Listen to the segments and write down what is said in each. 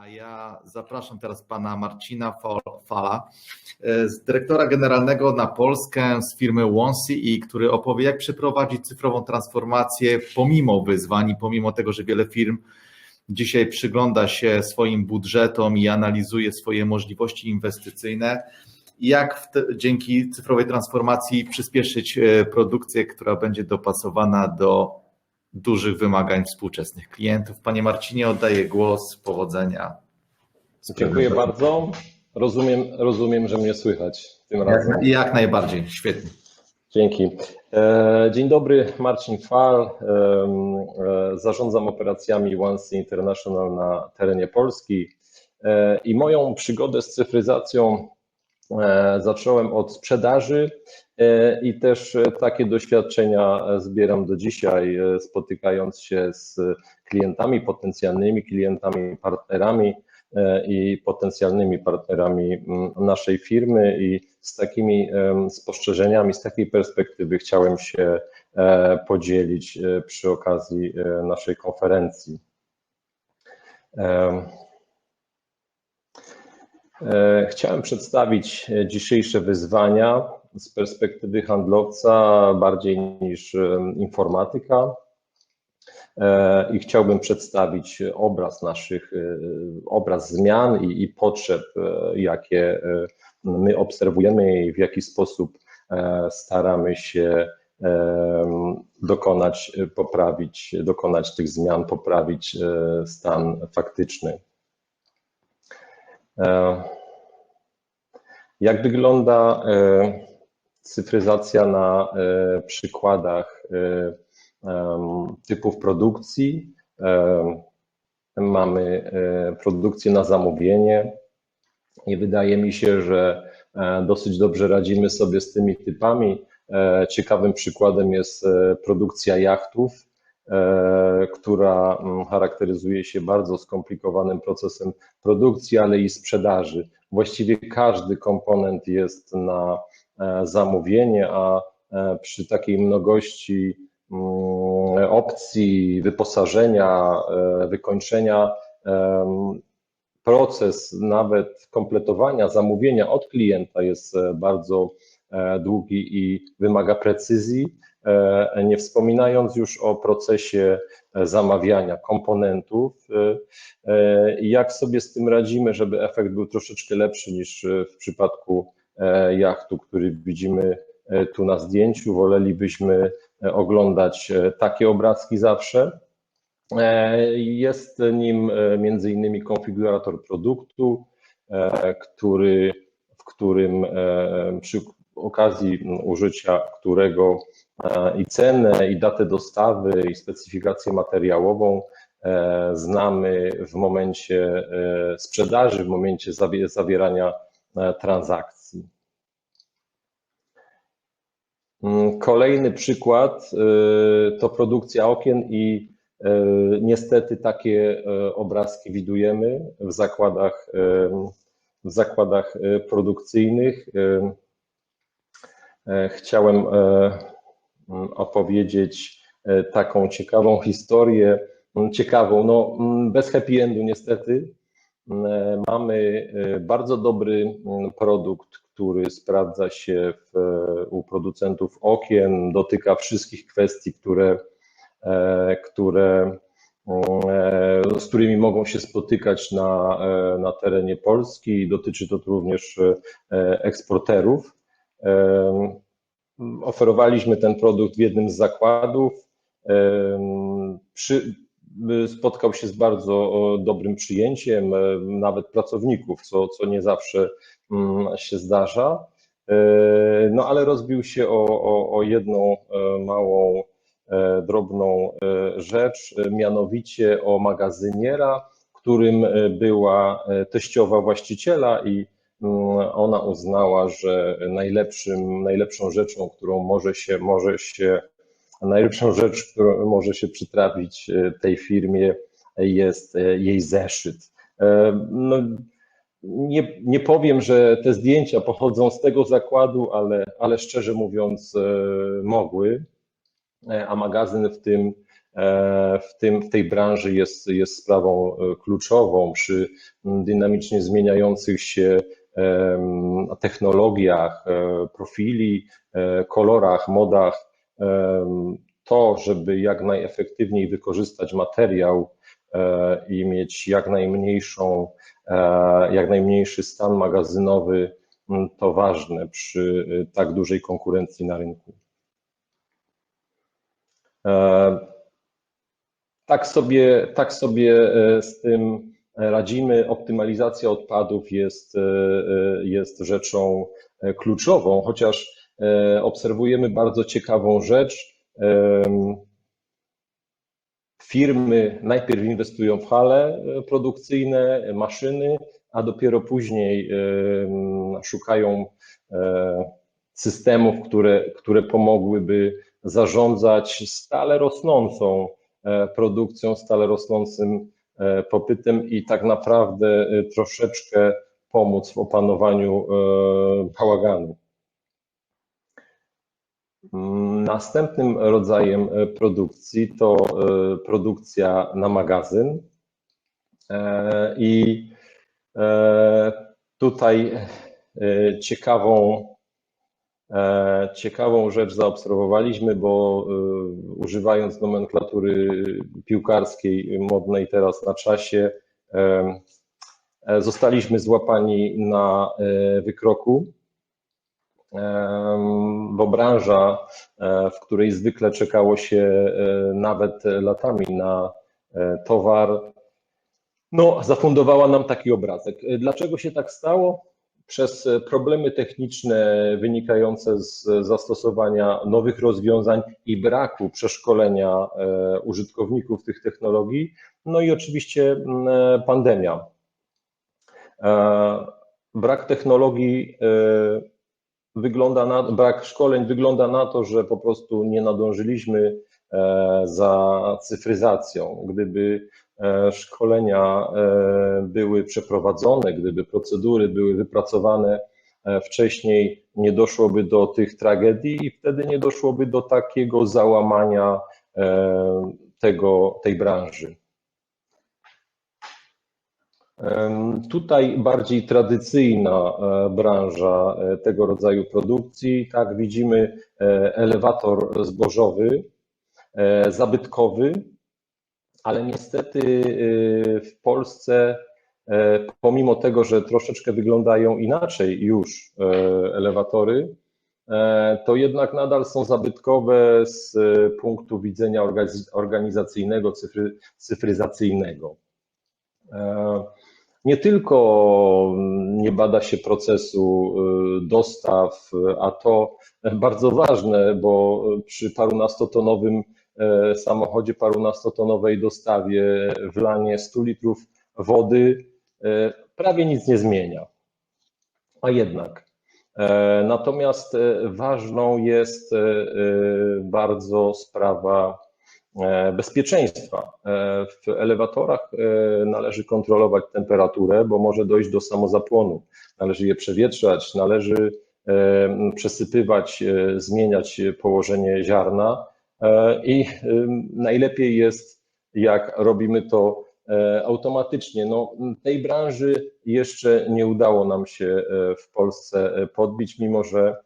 A ja zapraszam teraz pana Marcina Fala, e, z dyrektora generalnego na Polskę z firmy Wonsi, który opowie, jak przeprowadzić cyfrową transformację pomimo wyzwań, pomimo tego, że wiele firm dzisiaj przygląda się swoim budżetom i analizuje swoje możliwości inwestycyjne. Jak te, dzięki cyfrowej transformacji przyspieszyć e, produkcję, która będzie dopasowana do dużych wymagań współczesnych klientów. Panie Marcinie, oddaję głos. Powodzenia. Dziękuję bardzo. Rozumiem, rozumiem, że mnie słychać tym razem. Jak, jak najbardziej, świetnie. Dzięki. E, dzień dobry, Marcin Fal. E, zarządzam operacjami OneC International na terenie Polski i moją przygodę z cyfryzacją zacząłem od sprzedaży E, I też e, takie doświadczenia e, zbieram do dzisiaj, spotykając się z klientami, potencjalnymi klientami, partnerami i potencjalnymi partnerami naszej firmy i z takimi spostrzeżeniami, z takiej perspektywy chciałem się podzielić przy okazji naszej konferencji. Chciałem przedstawić dzisiejsze wyzwania, z perspektywy handlowca bardziej niż informatyka. E, I chciałbym przedstawić obraz naszych, e, obraz zmian i, i potrzeb, e, jakie my obserwujemy i w jaki sposób staramy się dokonać, poprawić, dokonać tych zmian, poprawić stan faktyczny. Jak wygląda cyfryzacja na e, przykładach e, typów produkcji. Mamy e, produkcję na zamówienie i wydaje mi się, że dosyć dobrze radzimy sobie z tymi typami. Ciekawym przykładem jest produkcja jachtów, która charakteryzuje się bardzo skomplikowanym procesem produkcji, ale i sprzedaży. Właściwie każdy komponent jest na E, zamówienie, a e, przy takiej mnogości mm, opcji, wyposażenia, e, wykończenia, proces nawet kompletowania zamówienia od klienta jest bardzo długi i wymaga precyzji, nie wspominając już o procesie zamawiania komponentów jak sobie z tym radzimy, żeby efekt był troszeczkę lepszy niż w przypadku E, jachtu, który widzimy e, tu na zdjęciu. Wolelibyśmy e, oglądać takie obrazki zawsze. Jest nim między innymi konfigurator produktu, który, w którym przy okazji użycia którego i cenę, i datę dostawy, i specyfikację materiałową znamy w momencie sprzedaży, w momencie zawierania transakcji. Mm, kolejny przykład to produkcja okien i niestety takie obrazki widujemy w zakładach, w zakładach produkcyjnych. E, chciałem e, mm, opowiedzieć e, taką ciekawą historię, mm, ciekawą, no bez happy endu niestety. Mamy bardzo dobry produkt, który sprawdza się w, u producentów okien, dotyka wszystkich kwestii, które, które, z którymi mogą się spotykać na, na terenie Polski. Dotyczy to również eksporterów. Oferowaliśmy ten produkt w jednym z zakładów. Przy, spotkał się z bardzo dobrym przyjęciem, nawet pracowników, co, co nie zawsze Mm, się zdarza. E, no ale rozbił się o, o, o jedną e, małą, e, drobną rzecz, mianowicie o magazyniera, którym była teściowa właściciela i ona uznała, że najlepszym, najlepszą rzeczą, którą może się, może się, najlepszą rzecz, którą może się przytrafić tej firmie jest jej zeszyt. No, nie, nie powiem, że te zdjęcia pochodzą z tego zakładu, ale, ale szczerze mówiąc e, mogły, e, a magazyn w tym w, tym, w tej branży jest, jest sprawą kluczową przy dynamicznie zmieniających się technologiach, profili, kolorach, modach. To, żeby jak najefektywniej wykorzystać materiał i mieć jak najmniejszą, jak najmniejszy stan magazynowy, to ważne przy tak dużej konkurencji na rynku. Tak sobie, tak sobie z tym radzimy. Optymalizacja odpadów jest, jest rzeczą kluczową, chociaż obserwujemy bardzo ciekawą rzecz. Firmy najpierw inwestują w hale produkcyjne, maszyny, a dopiero później szukają systemów, które, które pomogłyby zarządzać stale rosnącą produkcją, stale rosnącym popytem i tak naprawdę troszeczkę pomóc w opanowaniu bałaganu. Następnym rodzajem produkcji to produkcja na magazyn. I tutaj ciekawą, ciekawą rzecz zaobserwowaliśmy, bo używając nomenklatury piłkarskiej, modnej teraz na czasie, zostaliśmy złapani na wykroku, bo branża, w której zwykle czekało się nawet latami na towar, no, zafundowała nam taki obrazek. Dlaczego się tak stało? Przez problemy techniczne wynikające z zastosowania nowych rozwiązań i braku przeszkolenia użytkowników tych technologii, no i oczywiście pandemia. Brak technologii wygląda na, brak szkoleń wygląda na to, że po prostu nie nadążyliśmy za cyfryzacją. Gdyby szkolenia były przeprowadzone, gdyby procedury były wypracowane wcześniej, nie doszłoby do tych tragedii i wtedy nie doszłoby do takiego załamania tego, tej branży. Tutaj bardziej tradycyjna branża tego rodzaju produkcji. Tak, widzimy elewator zbożowy, zabytkowy, ale niestety w Polsce, pomimo tego, że troszeczkę wyglądają inaczej już elewatory, to jednak nadal są zabytkowe z punktu widzenia organizacyjnego, cyfry, cyfryzacyjnego. Nie tylko nie bada się procesu dostaw, a to bardzo ważne, bo przy parunastotonowym samochodzie, parunastotonowej dostawie wlanie 100 litrów wody prawie nic nie zmienia. A jednak. Natomiast ważną jest bardzo sprawa bezpieczeństwa. W elewatorach należy kontrolować temperaturę, bo może dojść do samozapłonu. Należy je przewietrzać, należy przesypywać, zmieniać położenie ziarna i najlepiej jest, jak robimy to automatycznie. No, tej branży jeszcze nie udało nam się w Polsce podbić, mimo że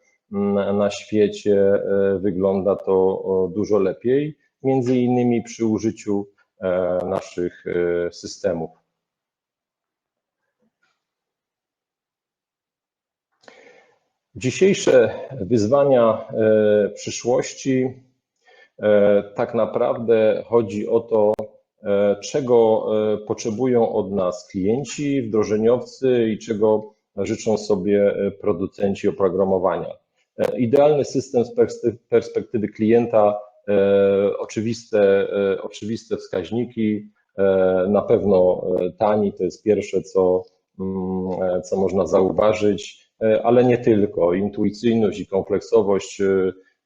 na świecie wygląda to dużo lepiej między innymi przy użyciu naszych systemów. Dzisiejsze wyzwania przyszłości tak naprawdę chodzi o to, czego potrzebują od nas klienci, wdrożeniowcy i czego życzą sobie producenci oprogramowania. Idealny system z perspektywy klienta oczywiste, oczywiste wskaźniki, na pewno tani, to jest pierwsze, co, co można zauważyć, ale nie tylko. Intuicyjność i kompleksowość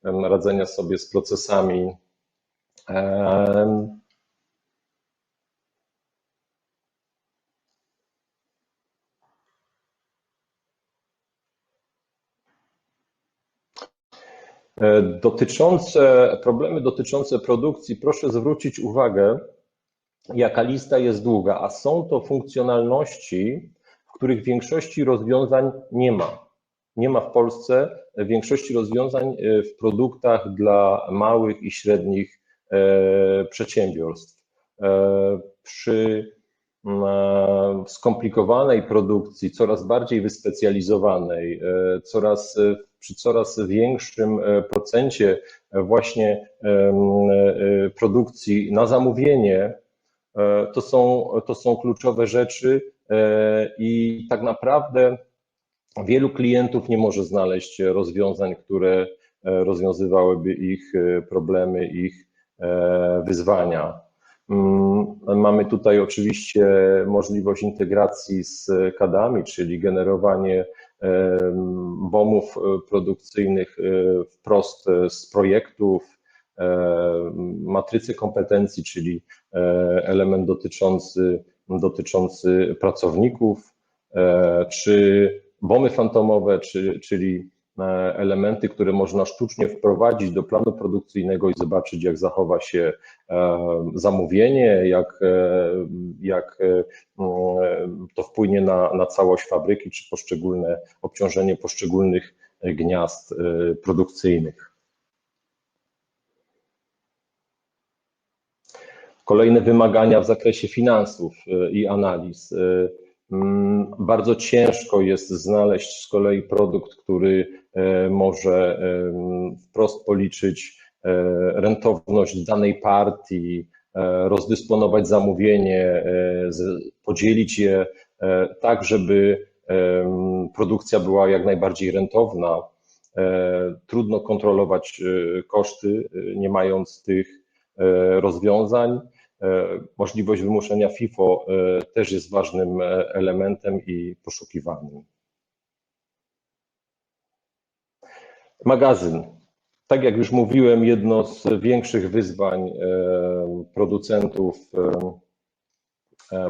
radzenia sobie z procesami. E, Dotyczące, problemy dotyczące produkcji, proszę zwrócić uwagę, jaka lista jest długa, a są to funkcjonalności, w których większości rozwiązań nie ma. Nie ma w Polsce większości rozwiązań e, w produktach dla małych i średnich e, przedsiębiorstw. E, Przy skomplikowanej produkcji, coraz bardziej wyspecjalizowanej, coraz, przy coraz większym procencie właśnie produkcji na zamówienie, to są, to są kluczowe rzeczy i tak naprawdę wielu klientów nie może znaleźć rozwiązań, które e, rozwiązywałyby ich e, problemy, ich e, wyzwania. Mm, Mamy tutaj oczywiście możliwość integracji z kadami, czyli generowanie bomów produkcyjnych wprost z projektów, matrycy kompetencji, czyli element dotyczący, dotyczący pracowników, czy bomy fantomowe, czy, czyli e, elementy, które można sztucznie wprowadzić do planu produkcyjnego i zobaczyć, jak zachowa się e, zamówienie, jak, e, jak mm, to wpłynie na, na całość fabryki, czy poszczególne obciążenie poszczególnych gniazd produkcyjnych. Kolejne wymagania w zakresie finansów i analiz. Mm, Bardzo ciężko jest znaleźć z kolei produkt, który e, może wprost policzyć e, rentowność danej partii, e, rozdysponować zamówienie, podzielić je tak, żeby produkcja była jak najbardziej rentowna. Trudno kontrolować koszty, nie mając tych rozwiązań. E, Możliwość wymuszenia FIFO e, też jest ważnym e, elementem i poszukiwanym. Magazyn. Tak jak już mówiłem, jedno z większych wyzwań producentów,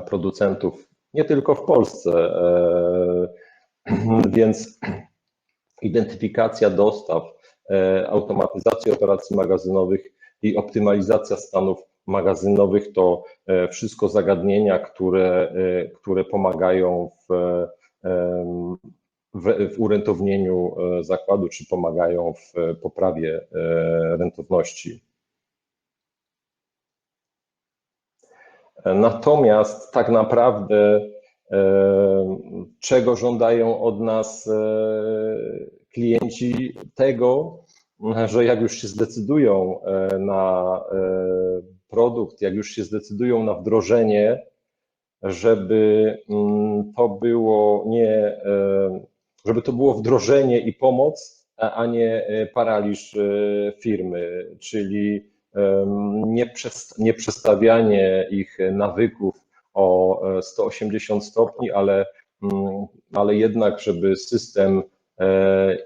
producentów nie tylko w Polsce, więc identyfikacja dostaw, automatyzacja operacji magazynowych i optymalizacja stanów magazynowych to e, wszystko zagadnienia, które, e, które pomagają w, em, w, w urentownieniu e, zakładu, czy pomagają w poprawie e, rentowności. Natomiast tak naprawdę e, czego żądają od nas e, klienci? Tego, że jak już się zdecydują e, na e, produkt, jak już się zdecydują na wdrożenie, żeby mm, to było nie, e, żeby to było wdrożenie i pomoc, a nie e, paraliż e, firmy, czyli nie, przest- nie przestawianie ich nawyków o e, 180 stopni, ale, mm, ale jednak, żeby system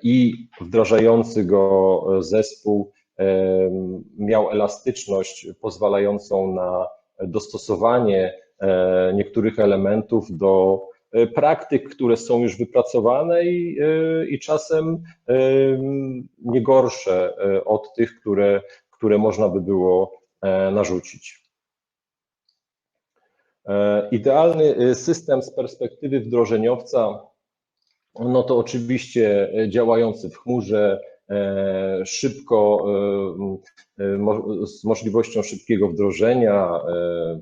i wdrażający go zespół miał elastyczność pozwalającą na dostosowanie e, niektórych elementów do e, praktyk, które są już wypracowane i, e, i czasem em, nie gorsze od tych, które, które można by było narzucić. Idealny system z perspektywy wdrożeniowca, no to oczywiście działający w chmurze, szybko, e, e, z możliwością szybkiego wdrożenia, e,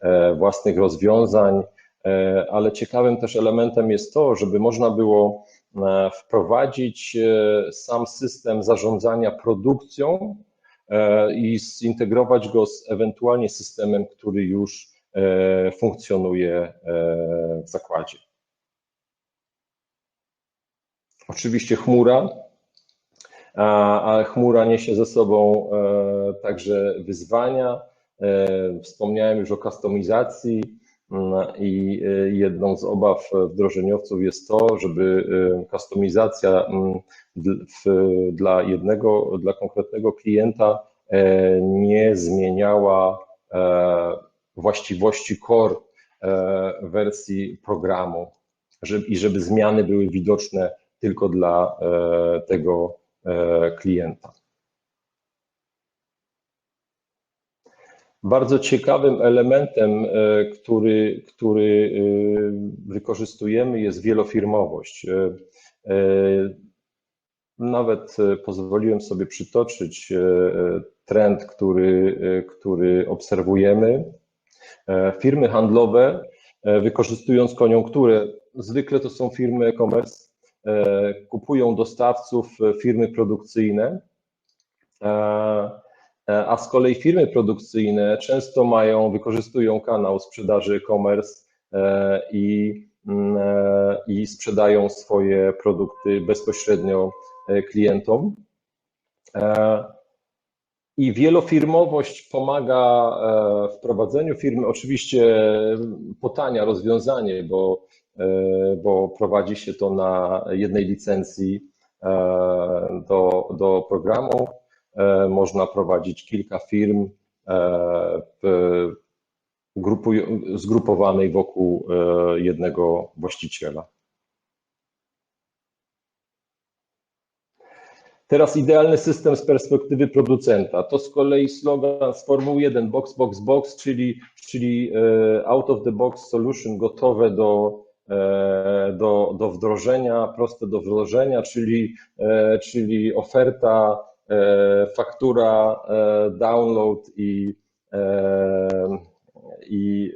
e, własnych rozwiązań, e, ale ciekawym też elementem jest to, żeby można było e, wprowadzić e, sam system zarządzania produkcją e, i zintegrować go z ewentualnie systemem, który już e, funkcjonuje e, w zakładzie. Oczywiście chmura, a, chmura niesie ze sobą e, także wyzwania. E, Wspomniałem już o kustomizacji i e, jedną z obaw wdrożeniowców jest to, żeby kustomizacja dla jednego, dla konkretnego klienta nie zmieniała właściwości core wersji programu i żeby zmiany były widoczne tylko dla e, tego e, klienta. Bardzo ciekawym elementem, e, który, który wykorzystujemy, jest wielofirmowość. Nawet pozwoliłem sobie przytoczyć trend, który, który obserwujemy. Firmy handlowe, wykorzystując koniunkturę, zwykle to są firmy e-commerce, kupują dostawców firmy produkcyjne E, a z kolei firmy produkcyjne często mają, wykorzystują kanał sprzedaży e-commerce e, i, mm, i sprzedają swoje produkty bezpośrednio klientom. I wielofirmowość pomaga w prowadzeniu firmy. Oczywiście potania rozwiązanie, bo, bo prowadzi się to na jednej licencji do, do programu E, można prowadzić kilka firm e, zgrupowanej wokół e, jednego właściciela. Teraz idealny system z perspektywy producenta. To z kolei slogan z Formuły 1 Box, Box, Box, czyli, czyli out of the box solution gotowe do, do, do wdrożenia, proste do wdrożenia, czyli, czyli oferta E, faktura, e, download i, e, i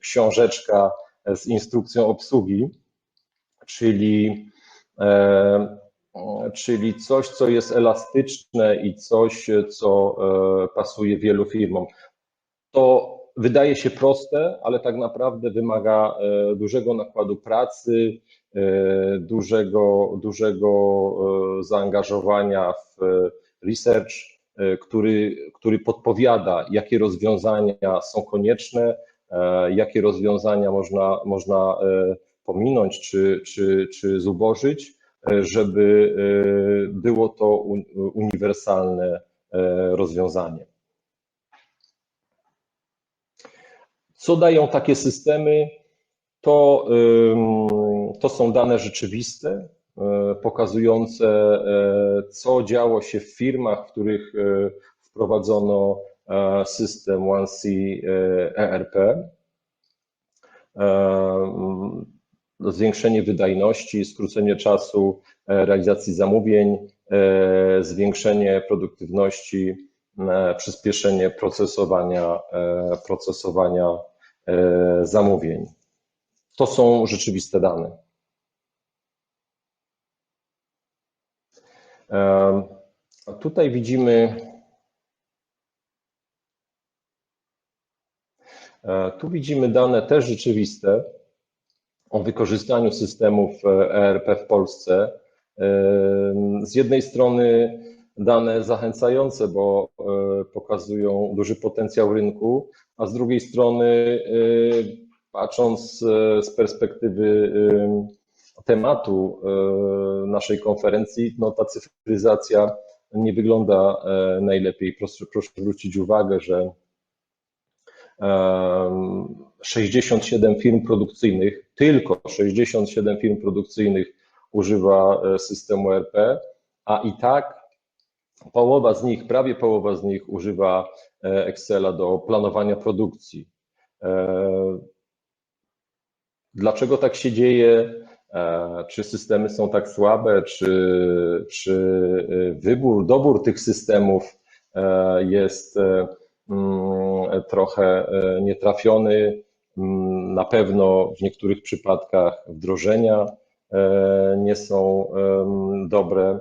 książeczka z instrukcją obsługi, czyli, czyli coś, co jest elastyczne i coś, co pasuje wielu firmom. To wydaje się proste, ale tak naprawdę wymaga dużego nakładu pracy, dużego, dużego zaangażowania w research, e, który, który podpowiada, jakie rozwiązania są konieczne, e, jakie rozwiązania można, można e, pominąć czy, czy, czy zubożyć, żeby było to uniwersalne rozwiązanie. Co dają takie systemy? To, to są dane rzeczywiste, E, pokazujące, e, co działo się w firmach, w których e, wprowadzono system 1C ERP. Zwiększenie wydajności, skrócenie czasu realizacji zamówień, zwiększenie produktywności, przyspieszenie procesowania, procesowania zamówień. To są rzeczywiste dane. Tutaj widzimy, e, tu widzimy dane też rzeczywiste o wykorzystaniu systemów ERP w Polsce. Z jednej strony dane zachęcające, bo e, pokazują duży potencjał rynku, a z drugiej strony e, patrząc z perspektywy tematu e, naszej konferencji, no ta cyfryzacja nie wygląda e, najlepiej. Proszę, proszę zwrócić uwagę, że 67 e, firm produkcyjnych, tylko 67 firm produkcyjnych używa systemu RP, a i tak połowa z nich, prawie połowa z nich używa Excela do planowania produkcji. Dlaczego tak się dzieje? E, czy systemy są tak słabe, czy, czy e, wybór, dobór tych systemów e, jest mm, trochę nietrafiony. Mm, na pewno w niektórych przypadkach wdrożenia nie są dobre.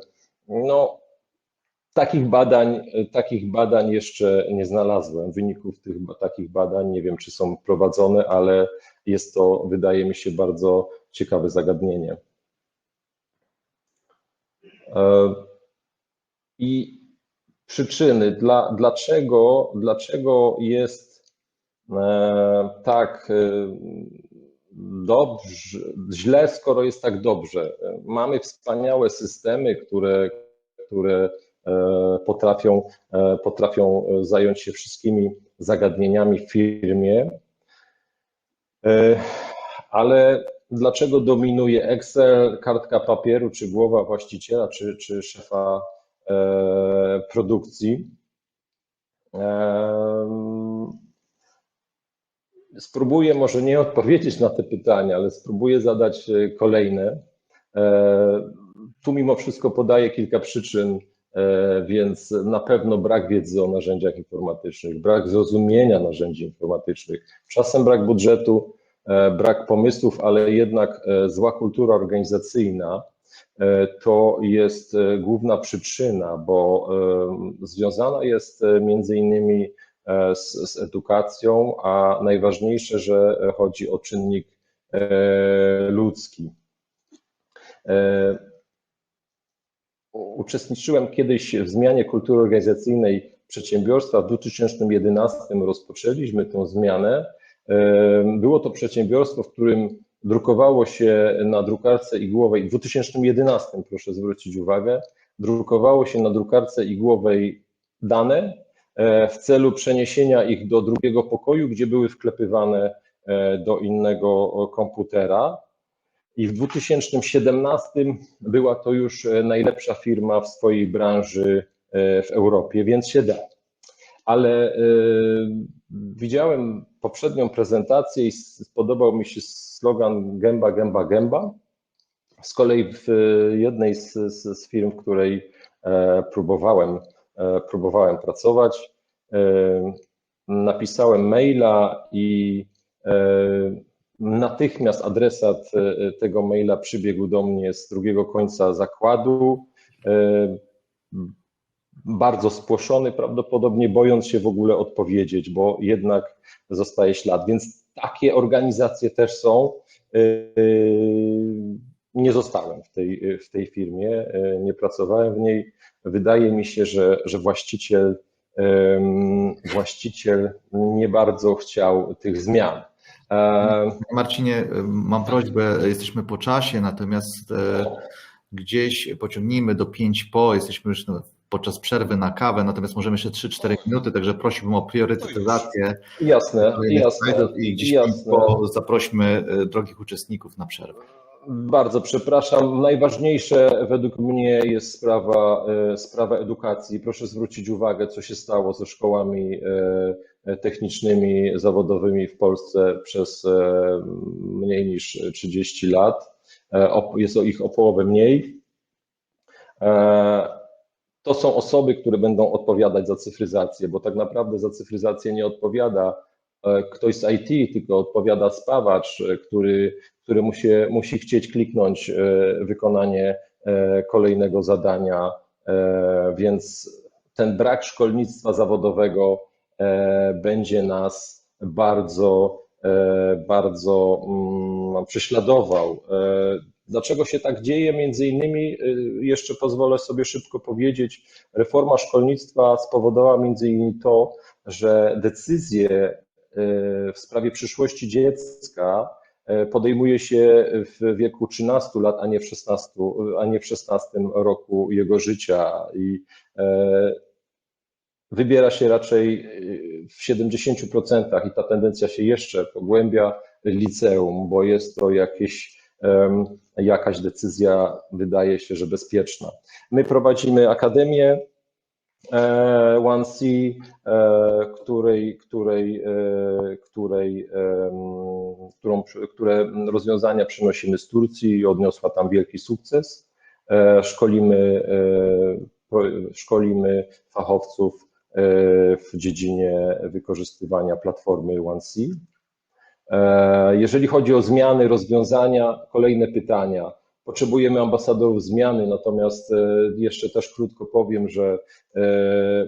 No, takich badań, takich badań jeszcze nie znalazłem. Wyników tych takich badań nie wiem, czy są prowadzone, ale jest to, wydaje mi się, bardzo ciekawe zagadnienie. E, I przyczyny, dla, dlaczego, dlaczego jest e, tak e, dobrze, źle, skoro jest tak dobrze. Mamy wspaniałe systemy, które, które potrafią, potrafią zająć się wszystkimi zagadnieniami w firmie, ale dlaczego dominuje Excel, kartka papieru, czy głowa właściciela, czy, czy szefa e, produkcji. Spróbuję może nie odpowiedzieć na te pytania, ale spróbuję zadać e, kolejne. E, Tu mimo wszystko podaję kilka przyczyn, e, więc na pewno brak wiedzy o narzędziach informatycznych, brak zrozumienia narzędzi informatycznych, czasem brak budżetu, e, brak pomysłów, ale jednak e, zła kultura organizacyjna e, to jest e, główna przyczyna, bo e, związana jest e, między innymi e, z, z edukacją, a najważniejsze, że chodzi o czynnik e, ludzki. Uczestniczyłem kiedyś w zmianie kultury organizacyjnej przedsiębiorstwa. W 2011 rozpoczęliśmy tę zmianę. Było to przedsiębiorstwo, w którym drukowało się na drukarce igłowej, w 2011 proszę zwrócić uwagę, drukowało się na drukarce igłowej dane e, w celu przeniesienia ich do drugiego pokoju, gdzie były wklepywane e, do innego komputera. I w 2017 była to już e, najlepsza firma w swojej branży e, w Europie, więc się da. Ale e, widziałem poprzednią prezentację i spodobał mi się slogan gęba, gęba, gęba. Z kolei w jednej z, z, z firm, w której próbowałem, próbowałem pracować, napisałem maila i Natychmiast adresat e, tego maila przybiegł do mnie z drugiego końca zakładu. e, Bardzo spłoszony, prawdopodobnie bojąc się w ogóle odpowiedzieć, bo jednak zostaje ślad. Więc takie organizacje też są. E, Nie zostałem w tej, w tej firmie, e, nie pracowałem w niej. Wydaje mi się, że, że właściciel, właściciel nie bardzo chciał tych zmian. E, Marcinie, mam prośbę, jesteśmy po czasie, natomiast e, gdzieś pociągnijmy do 5 po, jesteśmy już no, podczas przerwy na kawę, natomiast możemy jeszcze 3-4 minuty, także prosiłbym o priorytetyzację Jasne, jasne, i gdzieś jasne. po zaprośmy y, drogich uczestników na przerwę. Bardzo przepraszam. Najważniejsze według mnie jest sprawa, e, sprawa edukacji. Proszę zwrócić uwagę, co się stało ze szkołami e, technicznymi, zawodowymi w Polsce przez e, mniej niż 30 lat. Jest o ich o połowę mniej. To są osoby, które będą odpowiadać za cyfryzację, bo tak naprawdę za cyfryzację nie odpowiada ktoś z IT, tylko odpowiada spawacz, który, który musi, musi chcieć kliknąć e, wykonanie e, kolejnego zadania, e, więc ten brak szkolnictwa zawodowego będzie nas bardzo, bardzo mm, prześladował. Dlaczego się tak dzieje? Między innymi, jeszcze pozwolę sobie szybko powiedzieć, reforma szkolnictwa spowodowała między innymi to, że decyzje w sprawie przyszłości dziecka podejmuje się w wieku 13 lat, a nie w 16, a nie w 16 roku jego życia i e, wybiera się raczej y, w 70% i ta tendencja się jeszcze pogłębia liceum, bo jest to jakieś jakaś decyzja, wydaje się, że bezpieczna. My prowadzimy Akademię e, 1C, e, której, której, e, której, którą, które rozwiązania przynosimy z Turcji i odniosła tam wielki sukces. E, Szkolimy, e, szkolimy fachowców e, w dziedzinie wykorzystywania platformy 1C. E, Jeżeli chodzi o zmiany, rozwiązania, kolejne pytania. Potrzebujemy ambasadorów zmiany, natomiast e, jeszcze też krótko powiem, że e,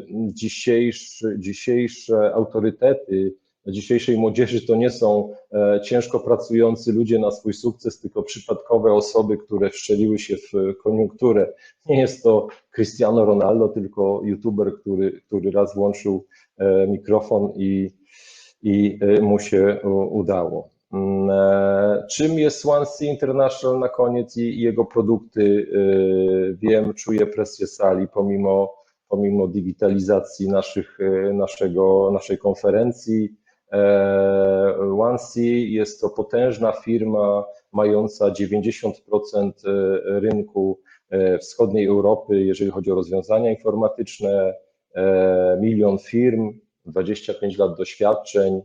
dzisiejszy, dzisiejsze autorytety dzisiejszej młodzieży to nie są e, ciężko pracujący ludzie na swój sukces, tylko przypadkowe osoby, które wszczeliły się w koniunkturę. Nie jest to Cristiano Ronaldo, tylko youtuber, który, który raz włączył mikrofon i i mu się udało. Mm, e, Czym jest Swansea International na koniec i jego produkty? Y, Wiem, czuję presję sali pomimo, pomimo digitalizacji naszych, y, naszego, naszej konferencji. OneSea jest to potężna firma mająca 90% rynku wschodniej Europy, jeżeli chodzi o rozwiązania informatyczne, milion firm, 25 lat doświadczeń.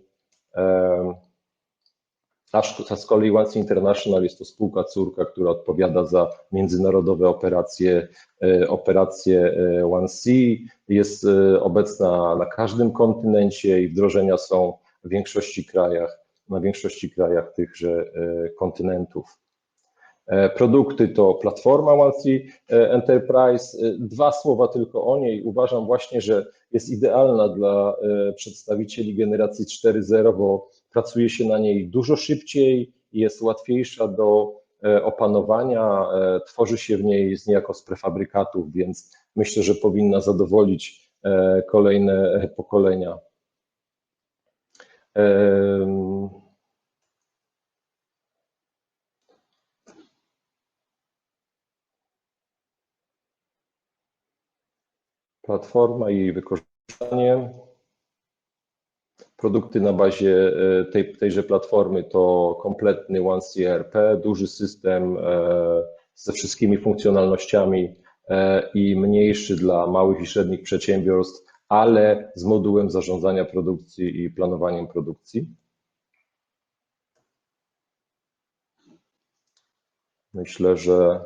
A z kolei International jest to spółka córka, która odpowiada za międzynarodowe operacje, e, operacje e, OneSea. Jest e, obecna na każdym kontynencie i wdrożenia są w większości krajach, na większości krajach tychże kontynentów. Produkty to platforma OneSea e, Enterprise. Dwa słowa tylko o niej. Uważam właśnie, że jest idealna dla przedstawicieli generacji 4.0, bo pracuje się na niej dużo szybciej, jest łatwiejsza do e, opanowania, e, tworzy się w niej z niejako z prefabrykatów, więc myślę, że powinna zadowolić e, kolejne pokolenia. Platforma i jej wykorzystanie. Produkty na bazie e, tej, tejże platformy to kompletny OneCRP, duży system e, ze wszystkimi funkcjonalnościami e, i mniejszy dla małych i średnich przedsiębiorstw, ale z modułem zarządzania produkcji i planowaniem produkcji. Myślę, że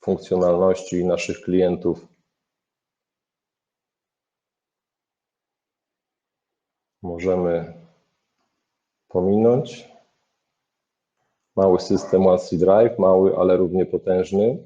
funkcjonalności naszych klientów możemy pominąć. Mały system OneC Drive, mały, ale równie potężny.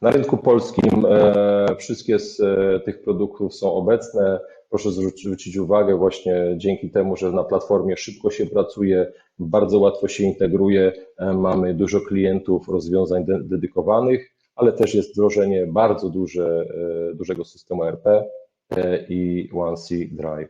Na rynku polskim e, wszystkie z e, tych produktów są obecne. Proszę zwrócić uwagę właśnie dzięki temu, że na platformie szybko się pracuje, bardzo łatwo się integruje, e, mamy dużo klientów rozwiązań de- dedykowanych, ale też jest wdrożenie bardzo duże, dużego systemu ERP e, i OneC Drive.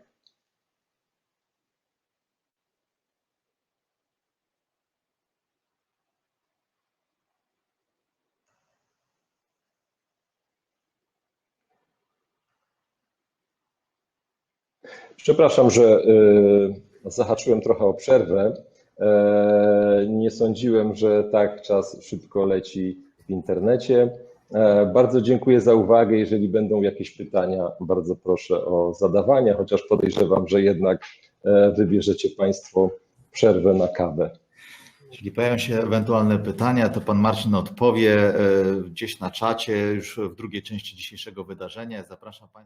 Przepraszam, że y, zahaczyłem trochę o przerwę. E, Nie sądziłem, że tak czas szybko leci w internecie. E, Bardzo dziękuję za uwagę. Jeżeli będą jakieś pytania, bardzo proszę o zadawanie, chociaż podejrzewam, że jednak e, wybierzecie Państwo przerwę na kawę. Jeśli pojawią się ewentualne pytania, to pan Marcin odpowie e, gdzieś na czacie już w drugiej części dzisiejszego wydarzenia. Zapraszam Państwa.